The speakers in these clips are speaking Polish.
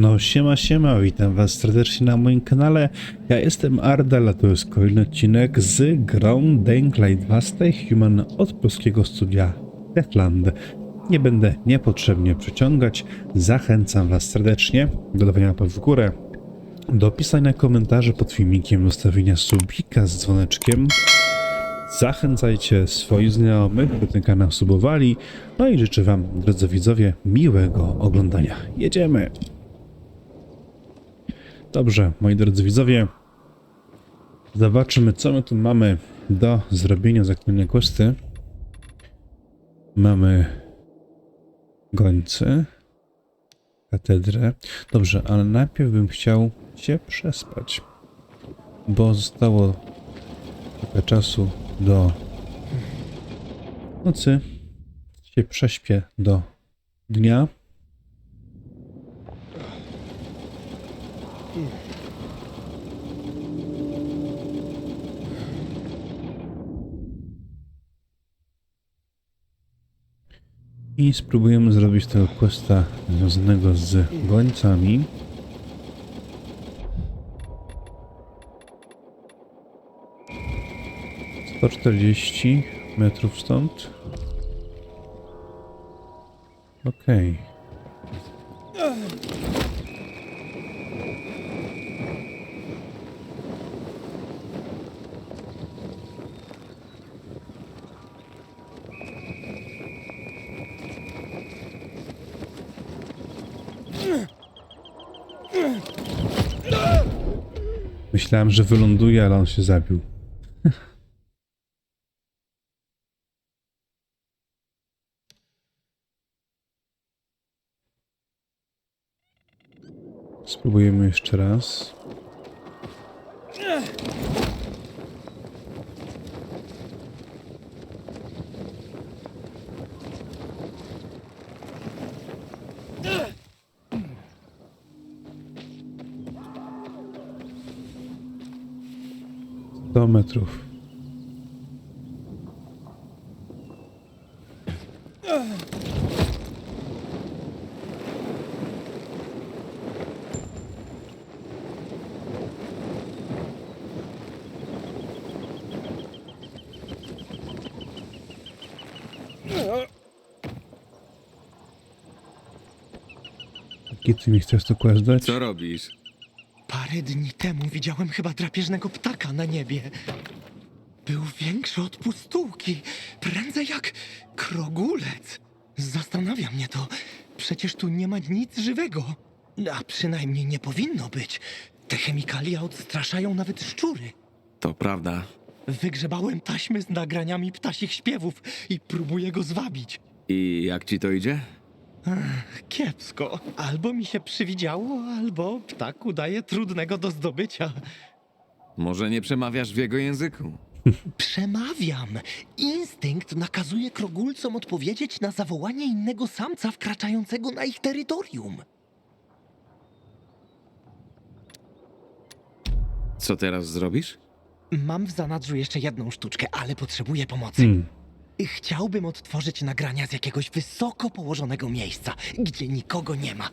No siema siema, witam was serdecznie na moim kanale. Ja jestem Ardal, a to jest kolejny odcinek z grą Light 2 Stay Human od polskiego studia Techland. Nie będę niepotrzebnie przyciągać, zachęcam was serdecznie do dawania łapek w górę, do pisania komentarzy pod filmikiem, zostawienia subika z dzwoneczkiem. Zachęcajcie swoich znajomych, by ten kanał subowali. No i życzę wam, drodzy widzowie, miłego oglądania. Jedziemy! Dobrze, moi drodzy widzowie, zobaczymy, co my tu mamy do zrobienia za kolejne questy. Mamy gońcy, katedrę. Dobrze, ale najpierw bym chciał się przespać, bo zostało trochę czasu do nocy. Się prześpię do dnia. I spróbujemy zrobić tego questa związanego z gońcami. Sto czterdzieści metrów stąd. Okej. Myślałem, że wyląduje, ale on się zabił. Spróbujemy jeszcze raz. Sto metrów. Jaki ty mi chcesz to dać? Co robisz? Parę dni temu widziałem chyba drapieżnego ptaka na niebie. Był większy od pustułki, prędzej jak krogulec. Zastanawia mnie to. Przecież tu nie ma nic żywego. A przynajmniej nie powinno być. Te chemikalia odstraszają nawet szczury. To prawda. Wygrzebałem taśmy z nagraniami ptasich śpiewów i próbuję go zwabić. I jak ci to idzie? Kiepsko. Albo mi się przywidziało, albo ptak udaje trudnego do zdobycia. Może nie przemawiasz w jego języku? Przemawiam. Instynkt nakazuje krogulcom odpowiedzieć na zawołanie innego samca wkraczającego na ich terytorium. Co teraz zrobisz? Mam w zanadrzu jeszcze jedną sztuczkę, ale potrzebuję pomocy. Hmm. Chciałbym odtworzyć nagrania z jakiegoś wysoko położonego miejsca, gdzie nikogo nie ma.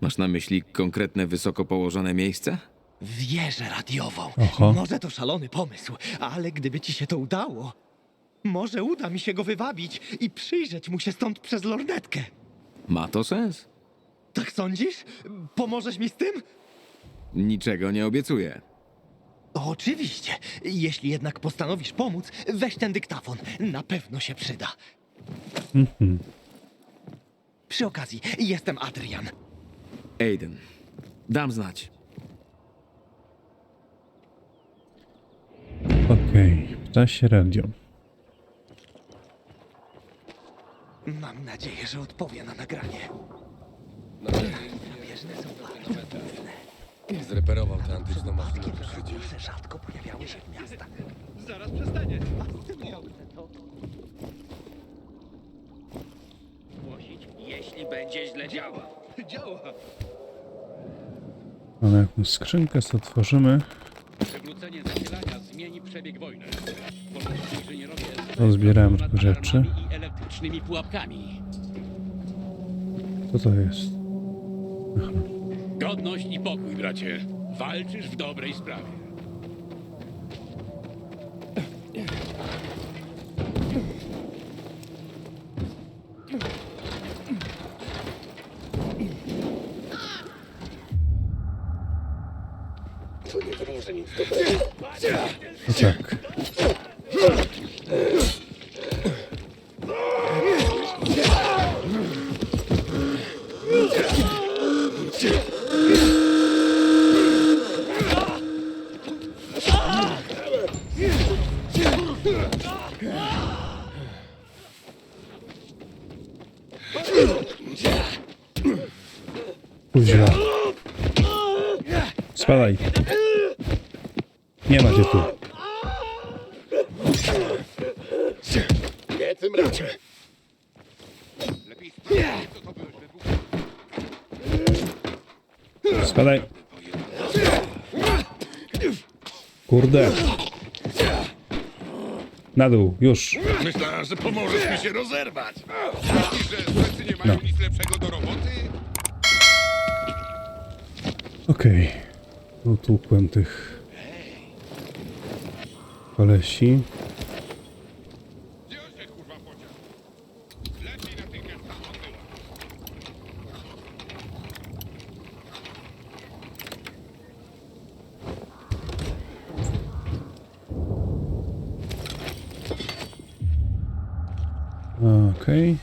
Masz na myśli konkretne wysoko położone miejsce? Wieżę radiową. Oho. Może to szalony pomysł, ale gdyby ci się to udało, może uda mi się go wywabić i przyjrzeć mu się stąd przez lornetkę. Ma to sens? Tak sądzisz? Pomożesz mi z tym? Niczego nie obiecuję. Oczywiście. Jeśli jednak postanowisz pomóc, weź ten dyktafon. Na pewno się przyda. Mhm. Przy okazji, jestem Adrian. Aiden, dam znać. Okej, ptasie radio. Mam nadzieję, że odpowie na nagranie. Drapieżne są. Zreperował tę antyczną maszynę do szycia. rzadko pojawiały się w miastach. Zaraz przestanie. Fascynujące to. Głosić, jeśli będzie źle działa. Działa. Mamy jakąś skrzynkę, co otworzymy. Przywrócenie zasilania zmieni przebieg wojny. Polscy inżynierowie Pozbierałem nad tylko rzeczy. i elektrycznymi pułapkami. Co to jest? Aha. Godność i pokój, bracie. Walczysz w dobrej sprawie. No tak. Cię tu. Nie tym razem. Spadaj. Kurde. Na dół, już. Myślałem, że pomożesz mi się rozerwać. Myślisz, że Szwecy nie mają No. nic lepszego do roboty? Okej. Utłukłem tych kolesi. Tam. Okej.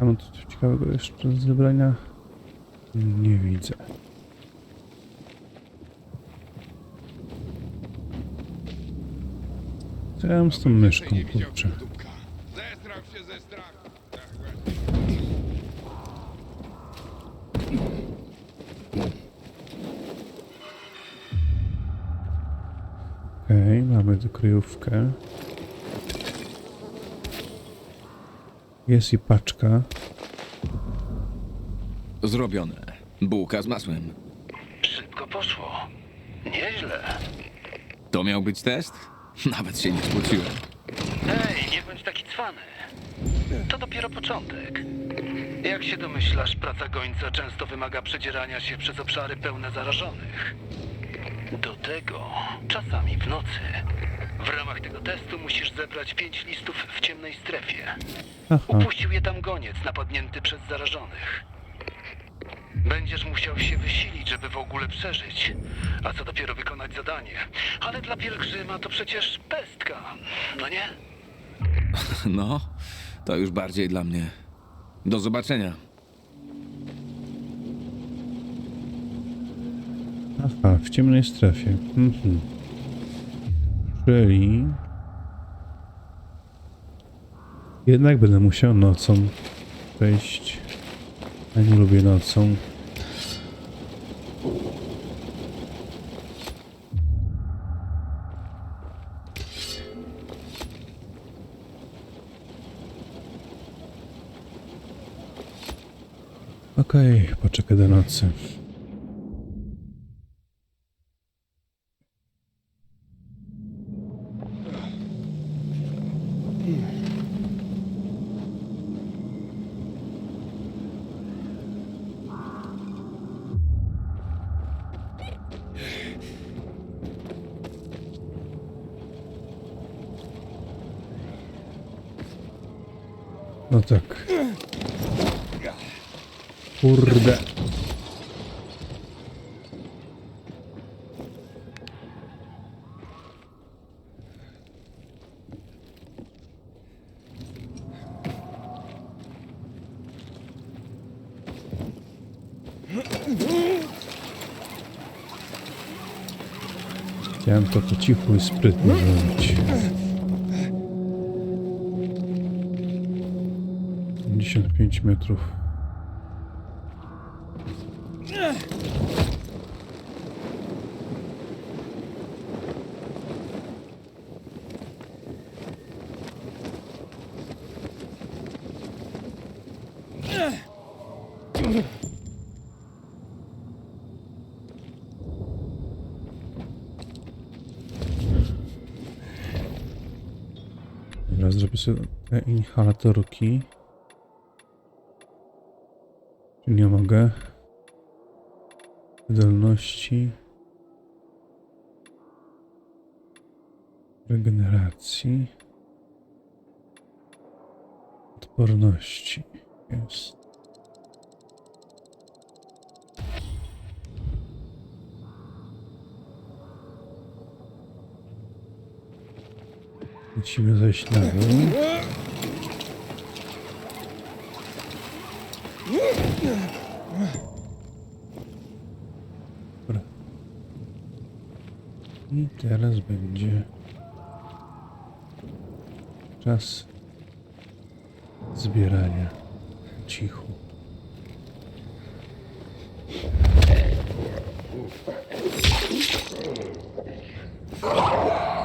Mam tu coś ciekawego jeszcze z zebrania? Nie widzę. Co ja mam z tą myszką, Nie widział kurczę? dupka. Zestrał się ze strachu. Właśnie. Okej, mamy tu kryjówkę. Jest i paczka. Zrobione. Bułka z masłem. Szybko poszło. Nieźle. To miał być test? Nawet się nie spociłem. Ej, nie bądź taki cwany. To dopiero początek. Jak się domyślasz, praca gońca często wymaga przedzierania się przez obszary pełne zarażonych. Do tego czasami w nocy. W ramach tego testu musisz zebrać pięć listów w ciemnej strefie. Aha, Upuścił je tam goniec napadnięty przez zarażonych. Będziesz musiał się wysilić, żeby w ogóle przeżyć, a co dopiero wykonać zadanie. Ale dla pielgrzyma to przecież pestka, no nie? No, to już bardziej dla mnie. Do zobaczenia. aha, w ciemnej strefie. Mhm. Czyli... Jednak będę musiał nocą wejść. Ja nie lubię nocą. Okej, poczekaj do nocy. Kurde. Chciałem to po cichu i sprytnie zrobić. 55 metrów. Dobra, zrobię sobie te inhalatorki. Nie mogę. Wydolności. Regeneracji. Odporności. Jest. Musimy na dół. I teraz będzie czas zbierania cichu. Gdzie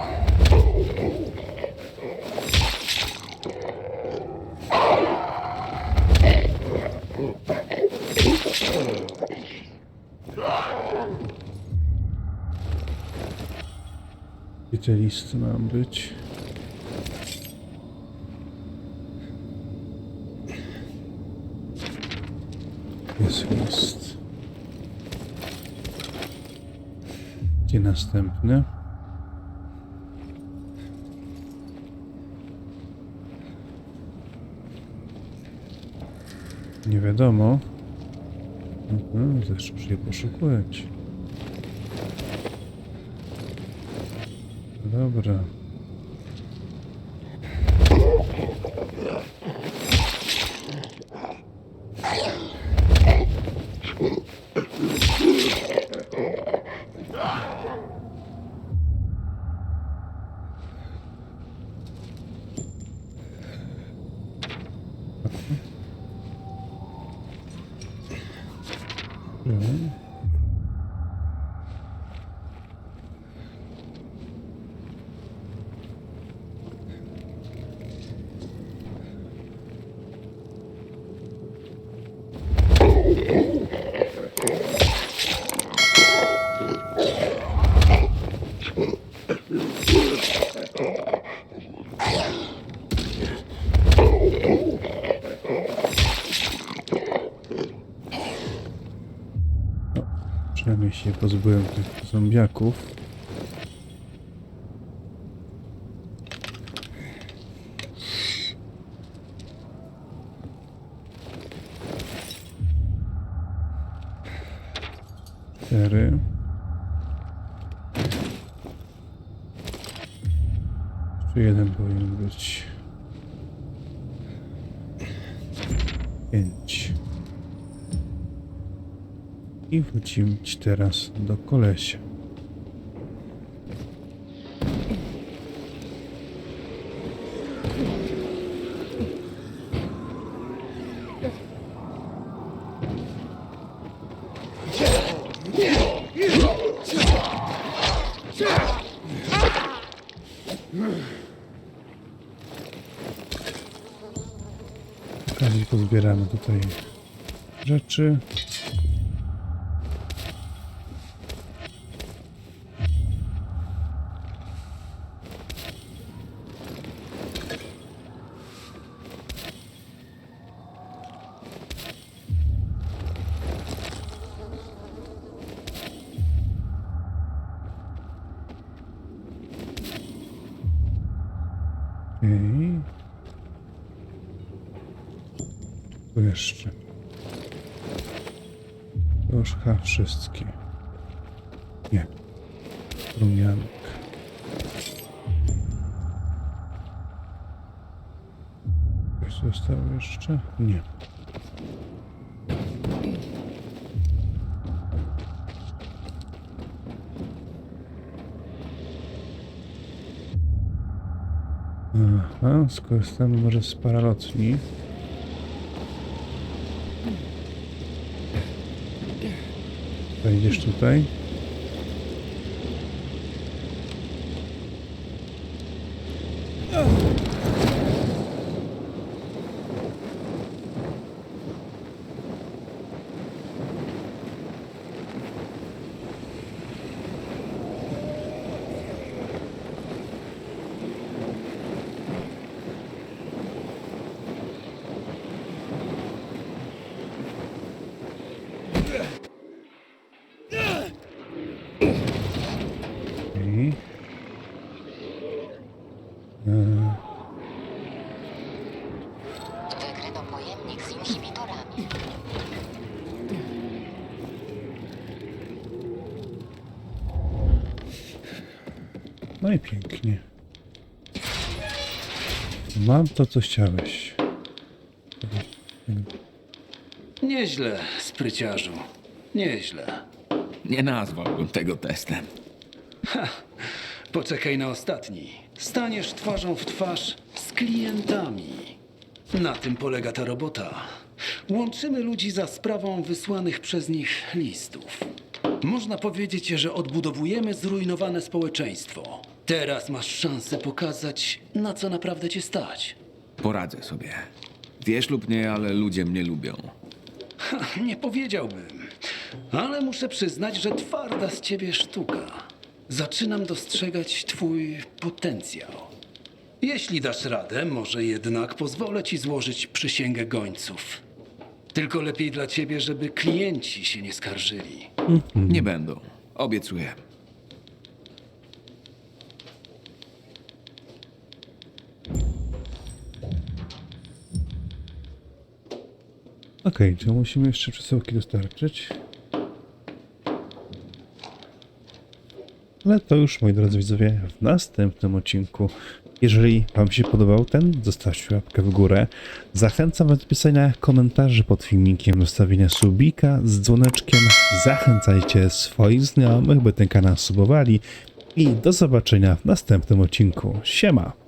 te listy mam być? Jest list. Gdzie następny? Nie wiadomo. Mhm, Zresztą je poszukiwać. Dobra. Się pozbyłem tych zombiaków. Cztery. Jeszcze jeden powinien być. Pięć. I wrócimy ci teraz do kolesia. okazji pozbieramy tutaj rzeczy. Tu jeszcze. To już chyba wszystkie. Nie. Rumianek. Coś zostało jeszcze? Nie. Aha, skorzystamy może z paralotni. Wejdziesz tutaj. Mam to, co chciałeś. Nieźle, spryciarzu. Nieźle. Nie nazwałbym tego testem. Poczekaj na ostatni. Staniesz twarzą w twarz z klientami. Na tym polega ta robota. Łączymy ludzi za sprawą wysłanych przez nich listów. Można powiedzieć, że odbudowujemy zrujnowane społeczeństwo. Teraz masz szansę pokazać, na co naprawdę cię stać. Poradzę sobie. Wiesz lub nie, ale ludzie mnie lubią. Ha, nie powiedziałbym, ale muszę przyznać, że twarda z ciebie sztuka. Zaczynam dostrzegać twój potencjał. Jeśli dasz radę, może jednak pozwolę ci złożyć przysięgę gońców. Tylko lepiej dla ciebie, żeby klienci się nie skarżyli. Nie będą. Obiecuję. Okej, czy musimy jeszcze przesyłki dostarczyć? Ale to już, moi drodzy widzowie, w następnym odcinku. Jeżeli Wam się podobał ten, zostawcie łapkę w górę. Zachęcam do pisania komentarzy pod filmikiem, zostawienia subika z dzwoneczkiem. Zachęcajcie swoich znajomych, by ten kanał subowali. I do zobaczenia w następnym odcinku. Siema!